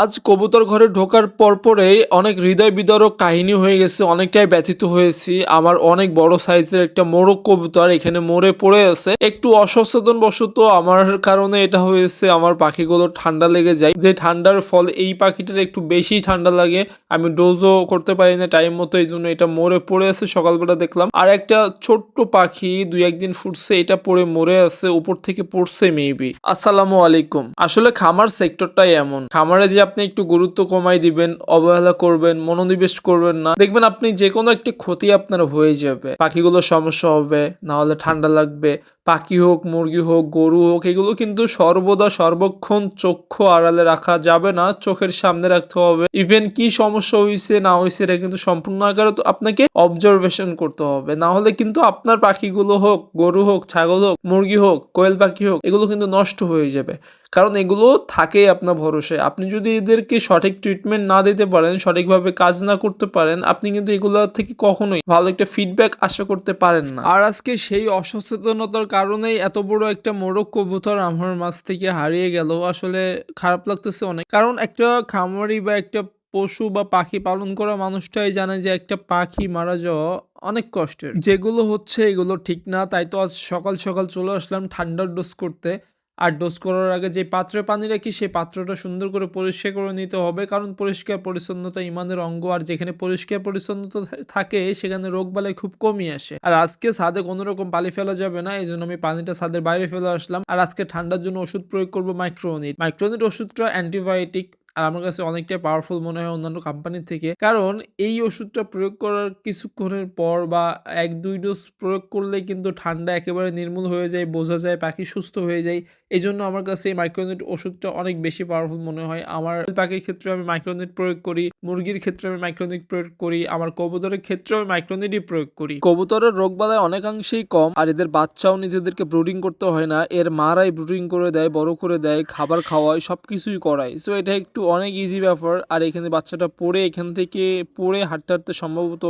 আজ কবুতর ঘরে ঢোকার পরপরেই অনেক হৃদয় বিদারক কাহিনী হয়ে গেছে, অনেকটাই ব্যথিত হয়েছি। আমার অনেক বড় সাইজের একটা মোরগ কবুতর এখানে মরে পড়ে আছে। একটু অসচেতন বশত আমার কারণে এটা হয়েছে, আমার পাখিগুলো ঠান্ডা লেগে যায়। যে ঠান্ডার ফল এই পাখিটার একটু বেশি ঠান্ডা লাগে, আমি ডোজও করতে পারি না টাইম মতো, এই জন্য এটা মরে পড়ে আছে, সকালবেলা দেখলাম। আর একটা ছোট্ট পাখি দুই একদিন ফুটছে, এটা পড়ে মরে আছে, উপর থেকে পড়ছে মেবি আসসালামু আলাইকুম। আসলে খামার সেক্টরটাই এমন। খামারে যে আপনি একটু গুরুত্ব কমাই দিবেন, অবহেলা করবেন, মনোনিবেশ করবেন না। দেখবেন আপনি যে কোনো একটি ক্ষতি আপনার হয়ে যাবে। পাখিগুলোর সমস্যা হবে না হলে ঠান্ডা লাগবে পাখি হোক, মুরগি হোক, গরু হোক, এগুলো কিন্তু সর্বদা সর্বক্ষণ চক্ষু আড়ালে রাখা যাবে না, চোখের সামনে রাখতে হবে। ইভেন কি সমস্যা হয়েছে না হয়েছে এটা কিন্তু সম্পূর্ণ আকারে তো আপনাকে অবজারভেশন করতে হবে। না হলে কিন্তু আপনার পাখিগুলো হোক, গরু হোক, ছাগল হোক, মুরগি হোক, কোয়েল পাখি হোক, এগুলো কিন্তু নষ্ট হয়ে যাবে। কারণ এগুলো থাকেই আপনার ভরসায়। আপনি যদি এদেরকে সঠিক ট্রিটমেন্ট না দিতে পারেন, সঠিকভাবে কাজ না করতে পারেন, আপনি কিন্তু এগুলো থেকে কখনোই ভালো একটা ফিডব্যাক আশা করতে পারেন না। আর আজকে সেই অসচেতনতার কারণেই এত বড় একটা মোরগ কবুতর আমার মাছ থেকে হারিয়ে গেল। আসলে খারাপ লাগতেছে অনেক। কারণ একটা খামারি বা একটা পশু বা পাখি পালন করা মানুষটাই জানে যে একটা পাখি মারা যাওয়া অনেক কষ্টের। যেগুলো হচ্ছে এগুলো ঠিক না, তাই তো আজ সকাল সকাল চলে আসলাম ঠান্ডার ডোজ করতে। আর ডোজ করার আগে যে পাত্রে পানি রাখি, সেই পাত্রটা সুন্দর করে পরিষ্কার করে নিতে হবে। কারণ পরিষ্কার পরিচ্ছন্নতা ইমানের অঙ্গ, আর যেখানে পরিষ্কার পরিচ্ছন্নতা থাকে, সেখানে রোগ বালাই খুব কমই আসে। আর আজকে ছাদে কোনো রকম পানি ফেলা যাবে না, এই জন্য আমি পানিটা ছাদের বাইরে ফেলে আসলাম। আর আজকে ঠান্ডার জন্য ওষুধ প্রয়োগ করব মাইক্রোনিট মাইক্রোনিট ওষুধটা অ্যান্টিবায়োটিক আর আমার কাছে অনেকটাই পাওয়ারফুল মনে হয় অন্যান্য কোম্পানির থেকে। কারণ এই ওষুধটা প্রয়োগ করার কিছুক্ষণের পর বা এক দুই ডোজ প্রয়োগ করলে কিন্তু ঠান্ডা একেবারে নির্মূল হয়ে যায়, বোঝা যায়, পাখি সুস্থ হয়ে যায়। এই জন্য আমার কাছে এই মাইক্রোনিট ওষুধটা অনেক বেশি পাওয়ারফুল মনে হয়। আমার পাখির ক্ষেত্রে আমি মাইক্রোনেট প্রয়োগ করি, মুরগির ক্ষেত্রে আমি মাইক্রোনেট প্রয়োগ করি, আমার কবুতরের ক্ষেত্রে আমি মাইক্রোনিটই প্রয়োগ করি। কবুতরের রোগ বালাই অনেকাংশেই কম, আর এদের বাচ্চাও নিজেদেরকে ব্রুডিং করতে হয় না। এর মারাই ব্রুডিং করে দেয়, বড় করে দেয়, খাবার খাওয়ায় সব কিছুই করায়। সো এটা একটু অনেক ইজি ব্যাপার। আর এখানে বাচ্চাটা পড়ে, এখান থেকে পড়ে হাঁটতে হাঁটতে সম্ভবত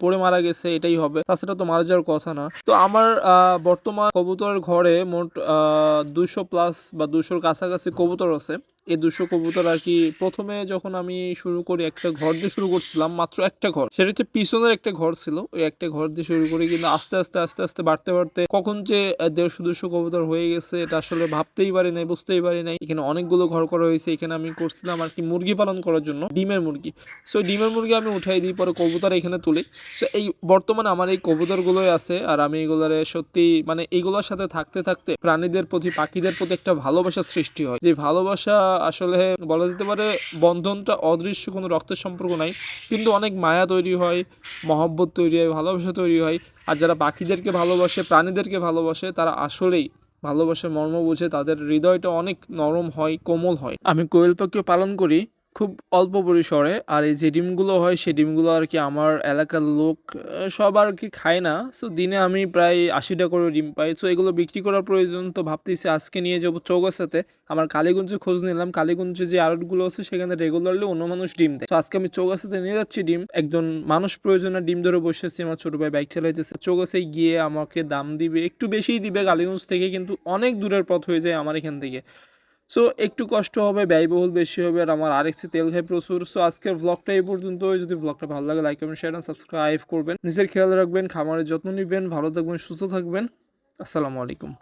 পড়ে মারা গেছে, এটাই হবে। তাছাড়া তো মারা যাওয়ার কথা না। তো আমার বর্তমান কবুতরের ঘরে মোট দুশো প্লাস বা দুশোর কাছাকাছি কবুতর আছে। এই দুশো কবুতর আর কি প্রথমে যখন আমি শুরু করি, একটা ঘর দিয়ে শুরু করছিলাম, মাত্র একটা ঘর। সেটা হচ্ছে পিছনের একটা ঘর ছিল। ওই একটা ঘর দিয়ে শুরু করি কিন্তু আস্তে আস্তে আস্তে আস্তে, বাড়তে বাড়তে কখন যে দেড়শো, দুশো কবুতর হয়ে গেছে, এটা আসলে ভাবতেই পারি নাই, বুঝতেই পারি নাই। এখানে অনেকগুলো ঘর করা হয়েছে। এখানে আমি করছিলাম আর কি মুরগি পালন করার জন্য, ডিমের মুরগি। সো ডিমের মুরগি আমি উঠাই দিই, পরে কবুতর এখানে তুলি। সো এই বর্তমানে আমার এই কবুতরগুলোই আছে আর আমি এগুলারে সত্যি মানে এইগুলোর সাথে থাকতে থাকতে প্রাণীদের প্রতি, পাখিদের প্রতি একটা ভালোবাসা সৃষ্টি হয়। যে ভালোবাসা আসলে বলা যেতে পারে বন্ধনটা অদৃশ্য, কোনো রক্তের সম্পর্ক নাই। কিন্তু অনেক মায়া তৈরি হয়, মহব্বত তৈরি হয়, ভালোবাসা তৈরি হয়। আর যারা পাখিদেরকে ভালোবাসে, প্রাণীদেরকে ভালোবাসে, তারা আসলেই ভালোবাসে মর্ম বুঝে তাদের হৃদয়টা অনেক নরম হয়, কোমল হয়। আমি কোয়েল পাখিও পালন করি খুব অল্প পরিসরে আর এই যে ডিমগুলো হয় সেই ডিমগুলো আর কি আমার এলাকার লোক সব আর কি খায় না। সো দিনে আমি প্রায় আশিটা করে ডিম পাই। সো এগুলো বিক্রি করার প্রয়োজন তো ভাবতেছি আজকে নিয়ে যাব চৌগাছাতে। আমার কালীগঞ্জে খোঁজ নিলাম। কালীগঞ্জে যে আড়তগুলো আছে, সেখানে রেগুলারলি অন্য মানুষ ডিম দেয়। তো আজকে আমি চৌগাছাতে নিয়ে যাচ্ছি ডিম। একজন মানুষ প্রয়োজনে ডিম ধরে বসে আছে, আমার ছোট ভাই বাইক চালাইতেছে। চৌগাছায় গিয়ে আমাকে দাম দিবে, একটু বেশিই দিবে কালীগঞ্জ থেকে, কিন্তু অনেক দূরের পথ হয়ে যায় আমার এখান থেকে। সো একটু কষ্ট হবে, ব্যয়বহুল বেশি হবে, আর আমার আরেকসি তেল খাই প্রচুর। সো আজকের ব্লগটা এই পর্যন্ত যদি ব্লগটা ভালো লাগে লাইক কমেন্ট শেয়ার সাবস্ক্রাইব করবেন। নিজের খেয়াল রাখবেন, খামারের যত্ন নেবেন, ভালো থাকবেন, সুস্থ থাকবেন। আসসালামু আলাইকুম।